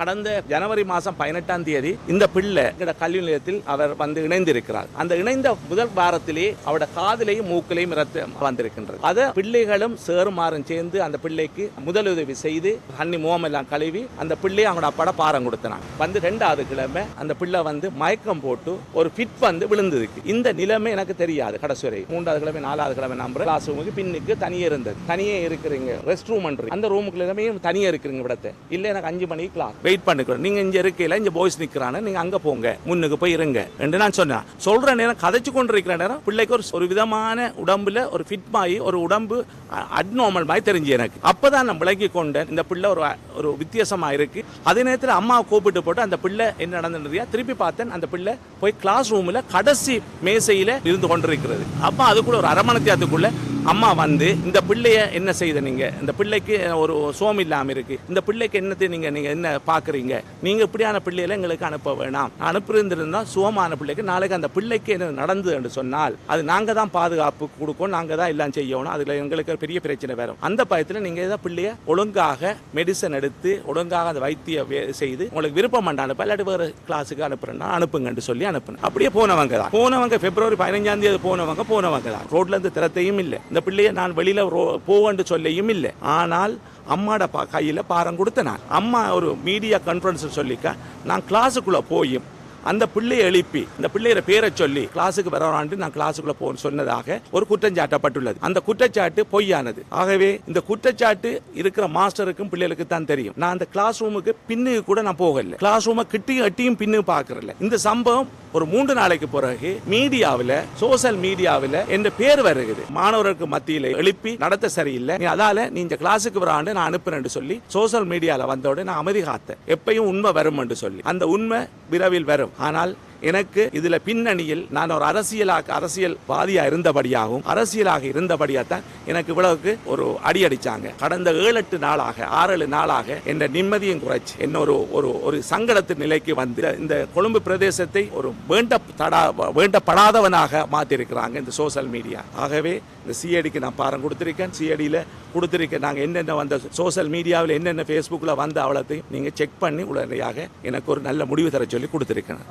கடந்த ஜனவரி மாதம் பதினெட்டாம் தேதி இந்த பிள்ளை கல்வி நிலையத்தில் அவர் வந்து இணைந்திருக்கிறார். அந்த இணைந்த முதல் வாரத்திலே அவரோட காதலையும் மூக்கிலையும் ரத்து வந்திருக்கின்றது அதை பிள்ளைகளும் சேருமாறும் சேர்ந்து அந்த பிள்ளைக்கு முதலுதவி செய்து தண்ணி முகமெல்லாம் கழுவி அந்த பிள்ளையை அவங்களோட அப்பாட பாரம் கொடுத்தனாங்க வந்து ரெண்டாவது கிழமை அந்த பிள்ளை வந்து மயக்கம் போட்டு ஒரு ஃபிட் வந்து விழுந்ததுக்கு இந்த நிலைமை எனக்கு தெரியாது கடைசி வரை மூன்றாவது கிழமை நாலாவது கிழமை நம்பர் கிளாஸ் ரூமுக்கு பின்னுக்கு தனியே இருந்தது. தனியே இருக்கிறீங்க ரெஸ்ட் ரூம் அந்த ரூமுக்குள்ள எல்லாமே தனியே இருக்கிறீங்க விடத்தை இல்லை எனக்கு அஞ்சு மணிக்கு கிளாஸ் வெயிட் பண்ணிக்கிறோம். நீங்க இங்க இருக்கையில இங்க பாய்ஸ் நிக்கிறானு நீங்க அங்க போங்க. முன்னுக்கு போய் இருங்க. என்று நான் சொன்னேன். சொல்ற நேரம் கதைச்சு கொண்டு இருக்கிற நேரம் பிள்ளைக்கு ஒரு ஒரு விதமான உடம்புல ஒரு ஃபிட் ஆகி ஒரு உடம்பு அட்நார்மல் மாதிரி தெரிஞ்சு எனக்கு. அப்பதான் நான் விளங்கி கொண்டேன். இந்த பிள்ளை ஒரு ஒரு வித்தியாசமா இருக்கு. அதே நேரத்தில் அம்மாவை கூப்பிட்டு போட்டு அந்த பிள்ளை என்ன நடந்ததுயா திருப்பி பார்த்தேன். அந்த பிள்ளை போய் கிளாஸ் ரூம்ல கடைசி மேசையில இருந்து கொண்டிருக்கிறது. அப்ப அதுக்குள்ள ஒரு அரமணத்தியத்துக்குள்ள அம்மா வந்து இந்த பிள்ளைய என்ன செய்த நீங்க? இந்த பிள்ளைக்கு ஒரு சோம் இல்லாமல் இருக்கு. இந்த பிள்ளைக்கு என்னத்தை நீங்க நீங்க என்ன பாக்குறீங்க நீங்க இப்படியான பிள்ளைகளை எங்களுக்கு அனுப்ப வேணாம். அனுப்பியிருந்திருந்தா சோமான பிள்ளைக்கு நாளைக்கு அந்த பிள்ளைக்கு என்ன நடந்தது என்று சொன்னால் அது நாங்க தான் பாதுகாப்பு கொடுக்கணும் நாங்க தான் எல்லாம் செய்யணும். அதுல எங்களுக்கு பெரிய பிரச்சனை வரும் அந்த பயத்தில் நீங்க ஏதாவது பிள்ளைய ஒழுங்காக மெடிசன் எடுத்து ஒழுங்காக அந்த வைத்திய வே- செய்து உங்களுக்கு விருப்பம் அனுப்ப இல்லாட்டி வேறு கிளாஸுக்கு அனுப்புறேன்னா அனுப்புங்கன்னு சொல்லி அனுப்புனேன். அப்படியே போனவங்க தான். போனவங்க பிப்ரவரி பதினஞ்சாம் தேதி போனவங்க போனவங்க தான். ரோட்ல இருந்து திறத்தையும் இல்லை. இந்த பிள்ளைய நான் வெளியில ரோ- போவேன்னு சொல்லியும் இல்லை. ஆனால் அம்மாட பா கையில் பாரம் கொடுத்தேன் நான். அம்மா ஒரு மீடியா கான்ஃபரன்ஸ் சொல்லிக்க நான் கிளாஸுக்குள்ளே போயும். அந்த பிள்ளையை எழுப்பி இந்த பிள்ளையோட பேரை சொல்லி கிளாஸுக்கு வரவாண்டு நான் கிளாஸுக்குள்ள போன்னு சொன்னதாக ஒரு குற்றஞ்சாட்டப்பட்டுள்ளது. அந்த குற்றச்சாட்டு பொய்யானது. ஆகவே இந்த குற்றச்சாட்டு இருக்கிற மாஸ்டருக்கும் பிள்ளைகளுக்கு தான் தெரியும். நான் அந்த கிளாஸ் ரூமுக்கு பின்னுக்கு கூட நான் போகல. கிளாஸ் ரூமை கிட்டியும் அட்டியும் பின்னு பாக்குறல இந்த சம்பவம் ஒரு மூன்று நாளைக்கு பிறகு மீடியாவில் சோஷியல் மீடியாவில் என்ற பேர் வருகிறது. மாணவர்களுக்கு மத்தியில் எழுப்பி நடத்த சரியில்லை. நீ அதால நீ இந்த கிளாஸுக்கு வராண்டு நான் அனுப்புறேன்னு சொல்லி சோஷியல் மீடியாவில் வந்தோட நான் அமைதி காத்தேன். எப்பயும் உண்மை வரும் என்று சொல்லி. அந்த உண்மை விரைவில் வரும். ஆனால் எனக்கு இதுல பின்னணியில் நான் ஒரு அரசியலாக அரசியல்வாதியா இருந்தபடியாகவும் அரசியலாக இருந்தபடியாக தான் எனக்கு இவ்வளவுக்கு ஒரு அடி அடிச்சாங்க. கடந்த ஏழு எட்டு நாளாக ஆறு ஏழு நாளாக என்ற நிம்மதியும் குறைச்சு என்ன ஒரு ஒரு ஒரு சங்கடத்து நிலைக்கு வந்து இந்த கொழும்பு பிரதேசத்தை ஒரு வேண்ட தடா வேண்டப்படாதவனாக மாத்திருக்கிறாங்க இந்த சோஷியல் மீடியா. ஆகவே இந்த சிஐடிக்கு நான் பாரம் கொடுத்திருக்கேன். சிஐடியில் கொடுத்திருக்கேன் நாங்கள் என்னென்ன வந்த சோசியல் மீடியாவில் என்னென்ன ஃபேஸ்புக்கில் வந்த அவலத்தையும் நீங்கள் செக் பண்ணி உடனடியாக எனக்கு ஒரு நல்ல முடிவு தர சொல்லி கொடுத்துருக்கேன்.